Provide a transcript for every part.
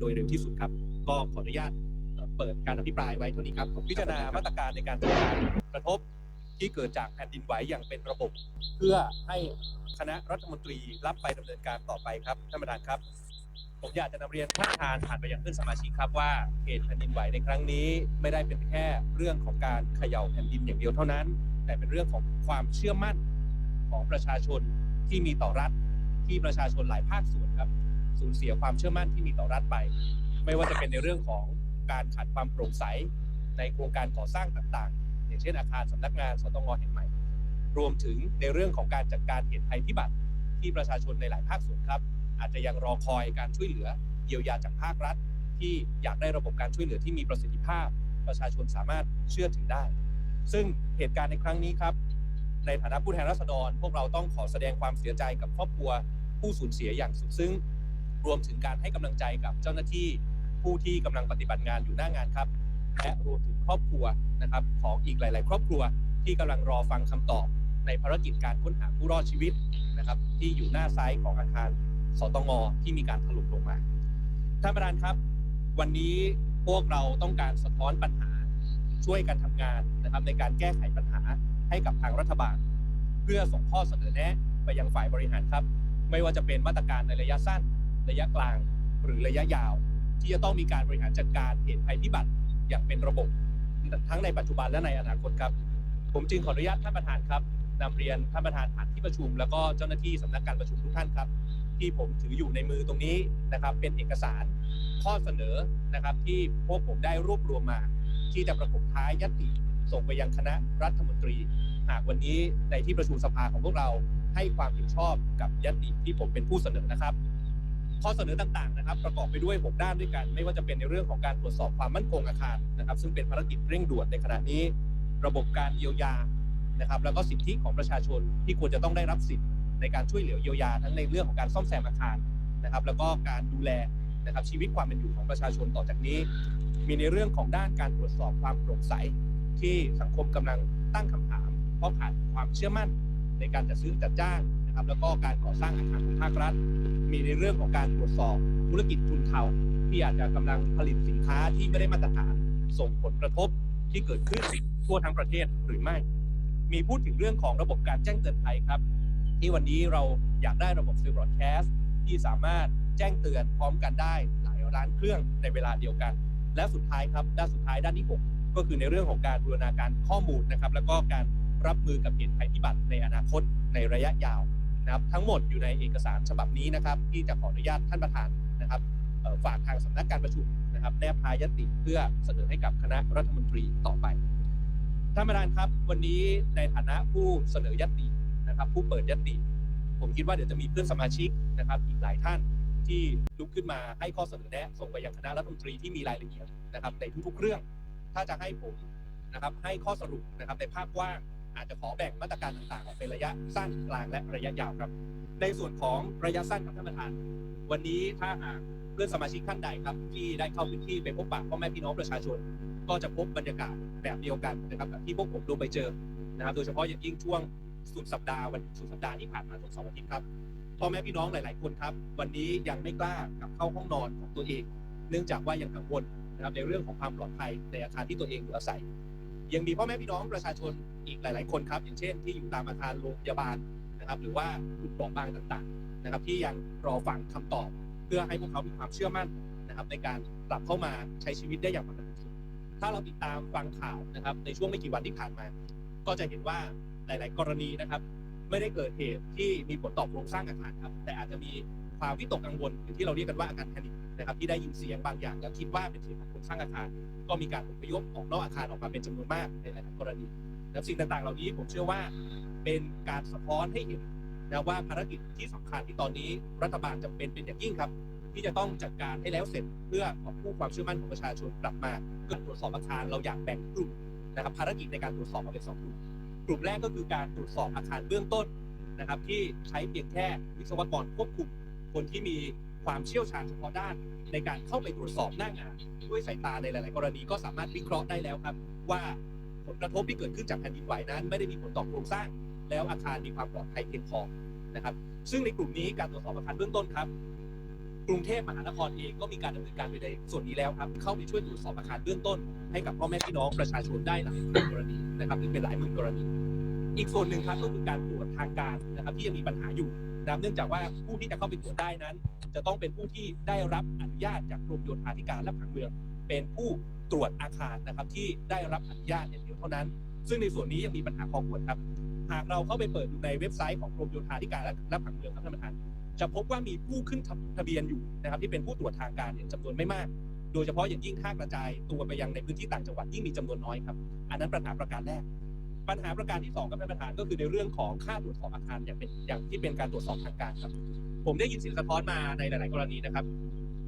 โดยเร็วที่สุดครับ ก็ขออนุญาตเปิดการอภิปรายไว้เท่านี้ครับพิจารณามาตรการในการจัดการกระทบที่เกิดจากแผ่นดินไหวอย่างเป็นระบบ เพื่อให้คณะรัฐมนตรีรับไปดำเนินการต่อไปครับท่านประธานครับ ผมอยากจะนำเรียนท่านประธานผ่านไปยังเพื่อนสมาชิกครับว่าเหตุแผ่นดินไหวในครั้งนี้ ไม่ได้เป็นแค่เรื่องของการเขย่าแผ่นดินอย่างเดียวเท่านั้น แต่เป็นเรื่องของความเชื่อมั่นของประชาชนที่มีต่อรัฐที่ประชาชนหลายภาคส่วนครับ สูญเสียความเชื่อมั่นที่มีต่อรัฐไป ไม่ว่าจะเป็นในเรื่องของการขาดความโปร่งใส ในโครงการก่อสร้างต่างๆ อย่างเช่นอาคารสำนักงานสตงแห่งใหม่ รวมถึงในเรื่องของการจัดการเหตุภัยพิบัติที่ประชาชนในหลายภาคส่วนครับ อาจจะยังรอคอยการช่วยเหลือเยียวยาจากภาครัฐ ที่อยากได้ระบบการช่วยเหลือที่มีประสิทธิภาพ ประชาชนสามารถเชื่อถือได้ ซึ่งเหตุการณ์ในครั้งนี้ครับ ในฐานะผู้แทนราษฎร พวกเราต้องขอแสดงความเสียใจกับครอบครัว ผู้สูญเสียอย่างสุดซึ้ง รวมถึงการให้กำลังใจกับเจ้าหน้าที่ผู้ที่กำลังปฏิบัติงานอยู่หน้างานครับ และรวมถึงครอบครัวนะครับของอีกหลาย ๆ ครอบครัวที่กำลังรอฟังคำตอบ ในภารกิจการค้นหาผู้รอดชีวิตนะครับ ที่อยู่หน้าซ้ายของอาคารสตงที่มีการถล่มลงมาท่านประธานครับ วันนี้พวกเราต้องการสะท้อนปัญหาช่วยกันทำงานนะครับ ในการแก้ไขปัญหาให้กับทางรัฐบาล เพื่อส่งข้อเสนอแนะไปยังฝ่ายบริหารครับ ไม่ว่าจะเป็นมาตรการในระยะสั้น ระยะกลางหรือระยะยาว ที่จะต้องมีการบริหารจัดการเหตุภัยพิบัติอย่างเป็นระบบ ทั้งในปัจจุบันและในอนาคตครับ ผมจึงขออนุญาตท่านประธานครับนำเรียนท่านประธานผ่านที่ประชุม แล้วก็เจ้าหน้าที่สำนักการประชุมทุกท่านครับ ที่ผมถืออยู่ในมือตรงนี้นะครับ เป็นเอกสารข้อเสนอนะครับ ที่พวกผมได้รวบรวมมา ที่จะประกบท้ายยติส่งไปยังคณะรัฐมนตรี หากวันนี้ในที่ประชุมสภาของพวกเราให้ความเห็นชอบกับยติที่ผมเป็นผู้เสนอนะครับ ข้อเสนอต่างๆนะครับ ประกอบไปด้วย 6 ด้านด้วยกัน ไม่ว่าจะเป็นในเรื่องของการตรวจสอบความมั่นคงอาคารนะครับ ซึ่งเป็นภารกิจเร่งด่วนในขณะนี้ ระบบการเยียวยานะครับ แล้วก็สิทธิของประชาชนที่ควรจะต้องได้รับสิทธิในการช่วยเหลือเยียวยาทั้งในเรื่องของการซ่อมแซมอาคารนะครับ แล้วก็การดูแลนะครับชีวิตความเป็นอยู่ของประชาชนต่อจากนี้ มีในเรื่องของด้านการตรวจสอบความโปร่งใส ที่สังคมกำลังตั้งคำถามเพราะขาดความเชื่อมั่นในการจัดซื้อจัดจ้าง นะครับแล้วก็การก่อสร้างอาคารของภาครัฐ มีในเรื่องของการตรวจสอบธุรกิจทุนเทาที่อาจจะกำลังผลิตสินค้าที่ไม่ได้มาตรฐานส่งผลกระทบที่เกิดขึ้นทั่วทั้งประเทศหรือไม่ มีพูดถึงเรื่องของระบบการแจ้งเตือนภัยครับ ที่วันนี้เราอยากได้ระบบซิลบรอดแคสต์ที่สามารถแจ้งเตือนพร้อมกันได้หลายร้านเครื่องในเวลาเดียวกัน และสุดท้ายครับด้านสุดท้ายด้านที่ 6 ก็คือในเรื่องของการบูรณาการข้อมูลนะครับ แล้วก็การรับมือกับเหตุภัยพิบัติในอนาคตในระยะยาว นะครับทั้งหมดอยู่ในเอกสารฉบับนี้นะครับ ที่จะขออนุญาตท่านประธานนะครับฝากทางสำนักการประชุมนะครับแนบพายติเพื่อเสนอให้กับคณะรัฐมนตรีต่อไปท่านประธานครับ วันนี้ในฐานะผู้เสนอยตินะครับ ผู้เปิดยติ ผมคิดว่าเดี๋ยวจะมีเพื่อนสมาชิกนะครับ อีกหลายท่านที่ลุกขึ้นมาให้ข้อเสนอแนะส่งไปยังคณะรัฐมนตรีที่มีรายละเอียดนะครับ ในทุกๆเรื่อง ถ้าจะให้ผมนะครับให้ข้อสรุปนะครับในภาพกว้าง อาจจะขอแบ่งมาตรการต่างๆออกเป็นระยะสั้นกลางและระยะยาวครับ ในส่วนของระยะสั้นครับท่านประธาน วันนี้ถ้าหากเพื่อนสมาชิกท่านใดครับ ที่ได้เข้าพื้นที่ไปพบปะพ่อแม่พี่น้องประชาชน ก็จะพบบรรยากาศแบบเดียวกันนะครับกับที่พวกผมลงไปเจอนะครับ โดยเฉพาะอย่างยิ่งช่วงสุดสัปดาห์วันสุดสัปดาห์ที่ผ่านมาตรงเสาร์อาทิตย์ครับพ่อแม่พี่น้องหลาย ๆ คนครับ วันนี้ยังไม่กล้ากลับเข้าห้องนอนของตัวเอง เนื่องจากว่ายังกังวลนะครับในเรื่องของความปลอดภัยในอาคารที่ตัวเองอยู่อาศัย ยังมีพ่อแม่พี่น้องประชาชนอีกหลาย ๆ คนครับ อย่างเช่น ที่อยู่ตามอาคารโรงพยาบาลนะครับ หรือว่ากลุ่มเปราะบางต่าง ๆ นะครับ ที่ยังรอฟังคำตอบ เพื่อให้พวกเขามีความเชื่อมั่นนะครับ ในการกลับเข้ามาใช้ชีวิตได้อย่างปกติถ้าเราติดตามฟังข่าวนะครับ ในช่วงไม่กี่วันที่ผ่านมา ก็จะเห็นว่าหลาย ๆ กรณีนะครับ ไม่ได้เกิดเหตุที่มีผลต่อโครงสร้างอาคารครับ แต่อาจจะมีความวิตกกังวลหรือที่เราเรียกกันว่าอาการแพนิค นะครับที่ได้ยินเสียงบางอย่างแล้วคิดว่าเป็นเสียงของครงสร้างอาคาร ก็มีการอพยพออกนอกอาคารออกมาเป็นจำนวนมากในหลายๆกรณีนะสิ่งต่างๆ เหล่านี้ผมเชื่อว่าเป็นการสะท้อนให้เห็นนะว่าภารกิจที่สำคัญที่ตอนนี้รัฐบาลจำเป็นเป็นอย่างยิ่งครับ ที่จะต้องจัดการให้แล้วเสร็จเพื่อกอบกู้ความเชื่อมั่นของประชาชนกลับมาการตรวจสอบอาคารเราอยากแบ่งกลุ่มนะครับภารกิจในการตรวจสอบออกเป็นสองกลุ่มกลุ่มแรกก็คือการตรวจสอบอาคารเบื้องต้นนะครับที่ใช้เพียงแค่วิศวกรควบคุมคนที่มี ความเชี่ยวชาญเฉพาะด้านในการเข้าไปตรวจสอบหน้างาน ด้วยสายตาในหลาย ๆ กรณีก็สามารถวิเคราะห์ได้แล้วครับ ว่าผลกระทบที่เกิดขึ้นจากแผ่นดินไหวนั้น ไม่ได้มีผลต่อโครงสร้าง แล้วอาคารมีความปลอดภัยเพียงพอนะครับ ซึ่งในกลุ่มนี้การตรวจสอบอาคารเบื้องต้นครับ กรุงเทพมหานครเองก็มีการดำเนินการไปในส่วนนี้แล้วครับ เข้าไปช่วยตรวจสอบอาคารเบื้องต้น ให้กับพ่อแม่พี่น้องประชาชนได้หลายกรณีนะครับหรือเป็นหลายหมื่นกรณี อีกส่วนหนึ่งครับก็คือการตรวจทางการนะครับที่ยังมีปัญหาอยู่ นับเนื่องจากว่าผู้ที่จะเข้าไปตรวจได้นั้น จะต้องเป็นผู้ที่ได้รับอนุญาตจากกรมโยธาธิการและผังเมือง เป็นผู้ตรวจอาคารนะครับที่ได้รับอนุญาตอย่างเดียวเท่านั้น ซึ่งในส่วนนี้ยังมีปัญหาคอขวดครับ หากเราเข้าไปเปิดดูในเว็บไซต์ของกรมโยธาธิการและผังเมืองครับท่านประธานจะพบว่ามีผู้ขึ้นทะเบียนอยู่นะครับ ที่เป็นผู้ตรวจทางการเนี่ยจำนวนไม่มาก โดยเฉพาะอย่างยิ่งถ้ากระจายตัวไปยังในพื้นที่ต่างจังหวัดยิ่งมีจำนวนน้อยครับ อันนั้นปัญหาประการแรก ปัญหาประการที่สองครับท่านประธานก็คือในเรื่องของค่าตรวจสอบอาคารอย่างเป็นอย่างที่เป็นการตรวจสอบทางการครับ ผมได้ยินเสียงสะท้อนมาในหลาย ๆ กรณีนะครับ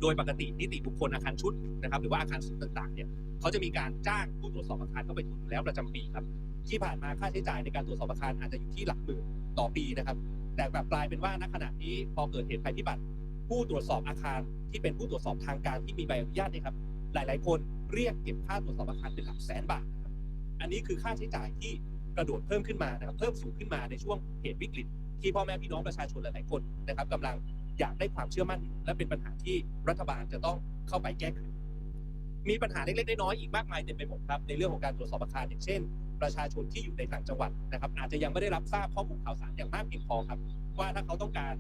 โดยปกตินิติบุคคลอาคารชุดนะครับ หรือว่าอาคารสูงต่าง ๆ เนี่ยเขาจะมีการจ้างผู้ตรวจสอบอาคารเข้าไปตรวจอยู่แล้วประจำปีครับ ที่ผ่านมาค่าใช้จ่ายในการตรวจสอบอาคารอาจจะอยู่ที่หลักหมื่นต่อปีนะครับ แต่แบบกลายเป็นว่าณขณะนี้พอเกิดเหตุภัยพิบัติ ผู้ตรวจสอบอาคารที่เป็นผู้ตรวจสอบทางการที่มีใบอนุญาตนี่ยครับ หลาย ๆ คนเรียกเก็บค่าตรวจสอบอาคารเป็นหลักแสนบาท อันนี้คือค่าใช้จ่ายที่กระโดดเพิ่มขึ้นมานะครับเพิ่มสูงขึ้นมาในช่วงเหตุวิกฤต ที่พ่อแม่พี่น้องประชาชนหลาย ๆ คนนะครับกำลังอยากได้ความเชื่อมั่นอยู่และเป็นปัญหาที่รัฐบาลจะต้องเข้าไปแก้ไขมีปัญหาเล็ก ๆ น้อยๆอีกมากมายเต็มไปหมดครับในเรื่องของการตรวจสอบอาคารอย่างเช่น ประชาชนที่อยู่ในต่างจังหวัดนะครับ อาจจะยังไม่ได้รับทราบข้อมูลข่าวสารอย่างมากเพียงพอครับ ว่าถ้าเขาต้องการ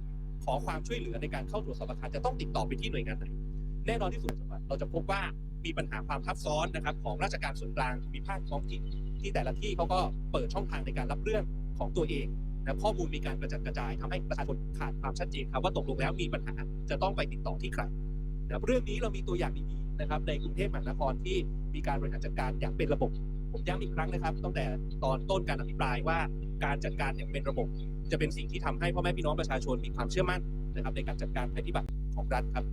ขอความช่วยเหลือในการเข้าตรวจสอบอาคารจะต้องติดต่อไปที่หน่วยงานไหน แน่นอนที่สุดจังหวัดเราจะพบว่า มีปัญหาความทับซ้อนนะครับของราชการส่วนกลางภูมิภาคท้องถิ่นที่แต่ละที่เขาก็เปิดช่องทางในการรับเรื่องของตัวเองนะข้อมูลมีการกระจัดกระจายทำให้ประชาชนขาดความชัดเจนครับว่าตกลงแล้วมีปัญหาจะต้องไปติดต่อที่ใครนะเรื่องนี้เรามีตัวอย่างดีๆนะครับในกรุงเทพมหานครที่มีการบริหารจัดการอย่างเป็นระบบ ผมย้ำอีกครั้งนะครับตั้งแต่ตอนต้นการอภิปรายว่าการจัดการอย่างเป็นระบบ จะเป็นสิ่งที่ทำให้พ่อแม่พี่น้องประชาชนมีความเชื่อมั่นนะครับในการจัดการภัยพิบัติของรัฐครับ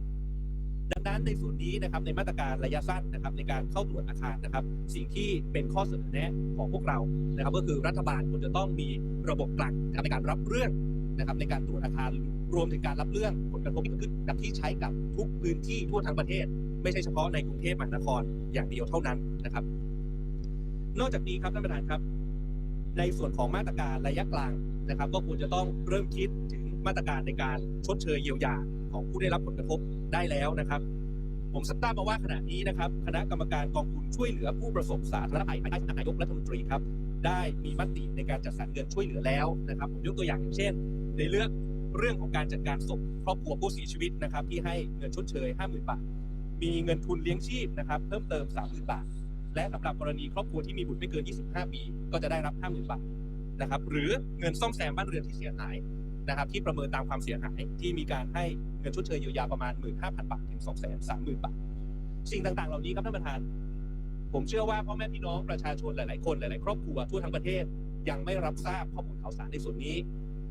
ดังนั้นในส่วนนี้นะครับในมาตรการระยะสั้นนะครับในการเข้าตรวจอาคารนะครับ สิ่งที่เป็นข้อเสนอแนะของพวกเรานะครับ ก็คือรัฐบาลควรจะต้องมีระบบกลางนะในการรับเรื่องนะครับในการตรวจอาคารรวมถึงการรับเรื่องผลกระทบที่เกิดขึ้นกับที่ใช้กับทุกพื้นที่ทั่วทั้งประเทศ ไม่ใช่เฉพาะในกรุงเทพมหานครอย่างเดียวเท่านั้นนะครับ นอกจากนี้ครับท่านประธานครับ ในส่วนของมาตรการระยะกลางนะครับ ก็ควรจะต้องเริ่มคิดถึง มาตรการในการชดเชยเยียวยาของผู้ได้รับผลกระทบได้แล้วนะครับ ผมทราบมาว่าขณะนี้นะครับ คณะกรรมการกองทุนช่วยเหลือผู้ประสบสาธารณภัยภายใต้สำนักนายกรัฐมนตรีครับ ได้มีมติในการจัดสรรเงินช่วยเหลือแล้วนะครับ ผมยกตัวอย่างอย่างเช่น ในเรื่องเรื่องของการจัดการศพครอบครัวผู้เสียชีวิตนะครับ ที่ให้เงินชดเชย 50,000 บาท มีเงินทุนเลี้ยงชีพนะครับเพิ่มเติม 30,000 บาท และสำหรับกรณีครอบครัวที่มีบุตรไม่เกิน 25 ปี ก็จะได้รับ 50,000 บาทนะครับ หรือเงินซ่อมแซมบ้านเรือนที่เสียหาย นะครับที่ประเมินตามความเสียหายที่มีการให้เงินชดเชยเยียวยาประมาณ 15,000 บาทถึง 230,000 บาท สิ่งต่างๆ เหล่านี้ครับท่านประธาน ผมเชื่อว่าพ่อแม่พี่น้องประชาชนหลาย ๆ คนหลาย ๆ ครอบครัวทั่วทั้งประเทศยังไม่รับทราบข้อมูลข่าวสารในส่วนนี้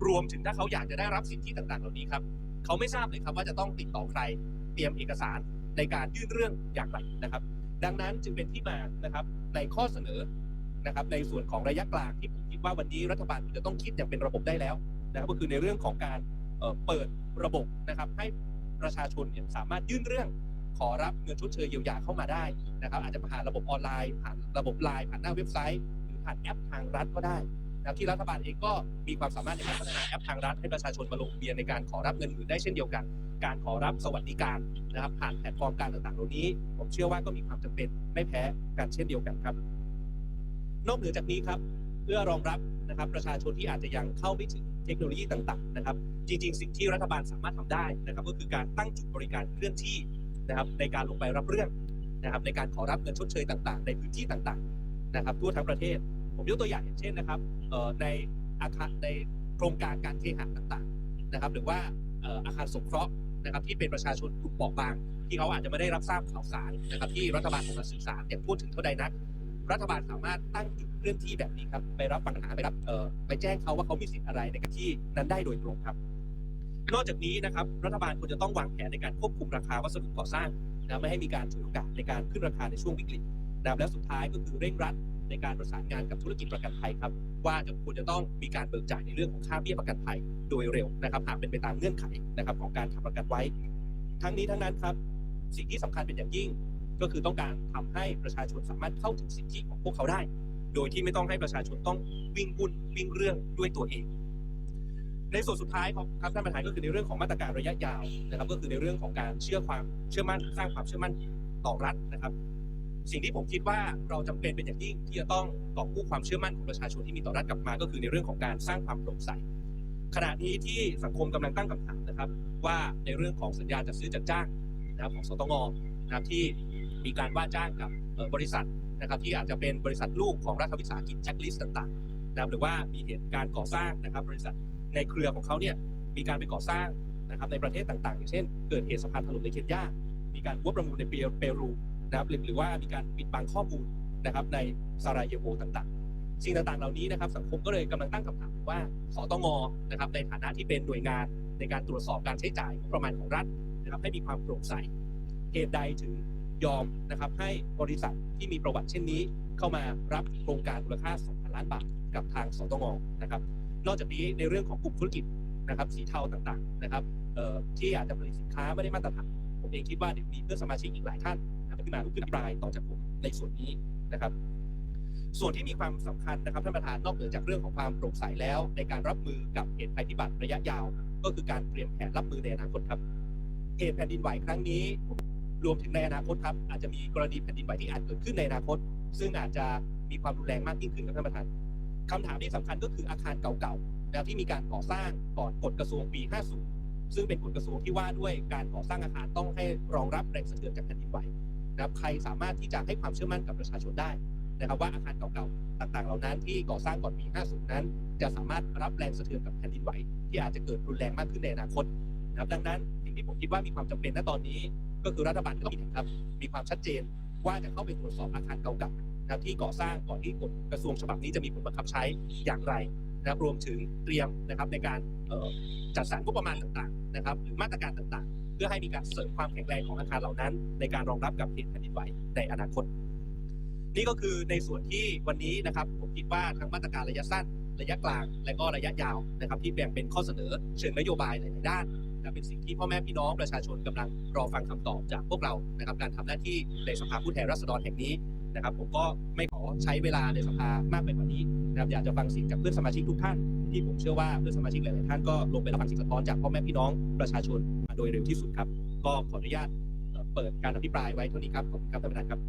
รวมถึงถ้าเขาอยากจะได้รับสิทธิต่างๆ เหล่านี้ครับเขาไม่ทราบเลยครับว่าจะต้องติดต่อใครเตรียมเอกสารในการยื่นเรื่องอย่างไรนะครับ ดังนั้นจึงเป็นที่มานะครับในข้อเสนอนะครับในส่วนของระยะกลางที่ผมคิดว่าวันนี้รัฐบาลจะต้องคิดอย่างเป็นระบบได้แล้ว นะครับก็คือในเรื่องของการเปิดระบบนะครับให้ประชาชนเนี่ยสามารถยื่นเรื่องขอรับเงินชดเชยเยียวยาเข้ามาได้นะครับ อาจจะผ่านระบบออนไลน์ผ่านระบบไลน์ผ่านหน้าเว็บไซต์ หรือผ่านแอปทางรัฐก็ได้นะที่รัฐบาลเองก็มีความสามารถในการพัฒนาแอปทางรัฐให้ประชาชนมาลงทะเบียนในการขอรับเงินอื่นได้เช่นเดียวกัน การขอรับสวัสดิการนะครับ ผ่านแพลตฟอร์มการต่างๆเหล่านี้ ผมเชื่อว่าก็มีความจำเป็นไม่แพ้กันเช่นเดียวกันครับ นอกเหนือจากนี้ครับ พื่อรองรับนะครับประชาชนที่อาจจะยังเข้าไม่ถึงเทคโนโลยีต่างๆนะครับ จริง ๆ สิ่งที่รัฐบาลสามารถทำได้นะครับ ก็คือการตั้งจุดบริการเคลื่อนที่นะครับในการลงไปรับเรื่องนะครับ ในการขอรับเงินชดเชยต่างๆ ในพื้นที่ต่างๆนะครับ ทั่วทั้งประเทศ ผมยกตัวอย่างอย่างเช่นนะครับในอาคารในโครงการการเคหะต่างๆนะครับ หรือว่าเอ่ออาคารสงเคราะห์นะครับที่เป็นประชาชนกลุ่มเปราะบาง ที่เขาอาจจะไม่ได้รับทราบข่าวสารนะครับที่รัฐบาลออกมาสื่อสารอย่างพูดถึงเท่าใดนัก รัฐบาลสามารถตั้งจุดเคลื่อนที่แบบนี้ครับ ไปรับปัญหาไปรับเอ่อไปแจ้งเขาว่าเขามีสิทธิ์อะไรในการที่นั้นได้โดยตรงครับ นอกจากนี้นะครับ รัฐบาลควรจะต้องวางแผนในการควบคุมราคาวัสดุก่อสร้างนะไม่ให้มีการฉวยโอกาสในการขึ้นราคาในช่วงวิกฤตนะครับและสุดท้ายก็คือเร่งรัดในการประสานงานกับธุรกิจประกันภัยครับ ว่าจะควรจะต้องมีการเบิกจ่ายในเรื่องของค่าเบี้ยประกันภัยโดยเร็วนะครับหากเป็นไปตามเงื่อนไขนะครับของการทำประกันไว้ ทั้งนี้ทั้งนั้นครับ สิ่งที่สำคัญเป็นอย่างยิ่ง ก็คือต้องการทำให้ประชาชนสามารถเข้าถึงสิทธิของพวกเขาได้ โดยที่ไม่ต้องให้ประชาชนต้องวิ่งวุ่นวิ่งเรื่องด้วยตัวเอง ในส่วนสุดท้ายครับครับท่านประธานก็คือในเรื่องของมาตรการระยะยาวนะครับ ก็คือในเรื่องของการเชื่อความเชื่อมั่นสร้างความเชื่อมั่นต่อรัฐนะครับ สิ่งที่ผมคิดว่าเราจำเป็นเป็นอย่างยิ่งที่จะต้องกอบกู้ความเชื่อมั่นของประชาชนที่มีต่อรัฐกลับมา ก็คือในเรื่องของการสร้างความโปร่งใสขณะนี้ที่สังคมกำลังตั้งคำถามนะครับ ว่าในเรื่องของสัญญาจัดซื้อจัดจ้างนะครับของสตงนะครับที่ มีการว่าจ้างกับบริษัทนะครับที่อาจจะเป็นบริษัทลูกของรัฐวิสาหกิจแจ็คลิสต์ต่างๆนะครับหรือว่ามีเหตุการ์ก่อสร้างนะครับบริษัทในเครือของเขาเนี่ยมีการไปก่อสร้างนะครับในประเทศต่างๆ อย่างเช่น เกิดเหตุสะพานถล่มในเคนยา มีการหัวประมูลในเปรูนะครับหรือว่ามีการปิดบังข้อมูลนะครับในซาราเยโวต่างๆ สิ่งต่างๆ เหล่านี้นะครับสังคมก็เลยกำลังตั้งคำถามว่าสตงนะครับในฐานะที่เป็นหน่วยงานในการตรวจสอบการใช้จ่ายงบประมาณของรัฐนะครับให้มีความโปร่งใสเหตุใดถึง ยอมนะครับให้บริษัทที่มีประวัติเช่นนี้ เข้ามารับโครงการมูลค่า 2,000 ล้านบาทกับทางสตงนะครับ นอกจากนี้ในเรื่องของกลุ่มธุรกิจนะครับสีเทาต่างๆนะครับที่อาจจะผลิตสินค้าไม่ได้มาตรฐานผมเองคิดว่าเดี๋ยวมีเพื่อนสมาชิกอีกหลายท่านนะครับที่มาลุกขึ้นอภิปรายต่อจากผมในส่วนนี้นะครับ ส่วนที่มีความสำคัญนะครับท่านประธานนอกเหนือจากเรื่องของความโปร่งใสแล้ว ในการรับมือกับเหตุภัยพิบัติระยะยาว ก็คือการเตรียมแผนรับมือในอนาคตครับเหตุแผ่นดินไหวครั้งนี้ รวมถึงในอนาคตครับอาจจะมีกรณีแผ่นดินไหวที่อาจเกิดขึ้นในอนาคต ซึ่งอาจจะมีความรุนแรงมากยิ่งขึ้นครับท่านประธานคำถามที่สำคัญก็คืออาคารเก่าๆนะครับที่มีการก่อสร้างก่อนกฎกระทรวงปี 50 ซึ่งเป็นกฎกระทรวงที่ว่าด้วยการก่อสร้างอาคารต้องให้รองรับแรงสะเทือนจากแผ่นดินไหวนะครับใครสามารถที่จะให้ความเชื่อมั่นกับประชาชนได้นะครับว่าอาคารเก่าๆต่างๆ เหล่านั้นที่ก่อสร้างก่อนปี 50 นั้น จะสามารถรับแรงสะเทือนกับแผ่นดินไหว ที่อาจจะเกิดรุนแรงมากขึ้นในอนาคตนะครับดังนั้นสิ่งที่ผมคิดว่ามีความจำเป็นณตอนนี้ ก็คือรัฐบาลต้องมีครับมีความชัดเจนว่าจะเข้าไปตรวจสอบอาคารเก่าๆนะครับที่ก่อสร้างก่อนที่กฎกระทรวงฉบับนี้จะมีผลบังคับใช้อย่างไรนะครับรวมถึงเตรียมนะครับในการจัดสรรงบประมาณต่างๆนะครับหรือมาตรการต่างๆ เพื่อให้มีการเสริมความแข็งแรงของอาคารเหล่านั้น ในการรองรับกับเหตุแผ่นดินไหวในอนาคต นี่ก็คือในส่วนที่วันนี้นะครับผมคิดว่าทั้งมาตรการระยะสั้น ระยะกลาง และก็ระยะยาวนะครับที่แบ่งเป็นข้อเสนอเชิงนโยบายหลายๆด้าน นะเป็นสิ่งที่พ่อแม่พี่น้องประชาชนกำลังรอฟังคำตอบจากพวกเรานะครับการทำหน้าที่ในสภาผู้แทนราษฎรแห่งนี้นะครับ ผมก็ไม่ขอใช้เวลาในสภามากไปกว่านี้นะครับอยากจะฟังเสียงจากเพื่อนสมาชิกทุกท่าน ที่ผมเชื่อว่าเพื่อนสมาชิกหลายๆท่านก็ลงไปรับฟังเสียงสะท้อนจากพ่อแม่พี่น้องประชาชนมาโดยเร็วที่สุดครับ ก็ขออนุญาตเปิดการอภิปรายไว้เท่านี้ครับขอบคุณครับท่านประธานครับ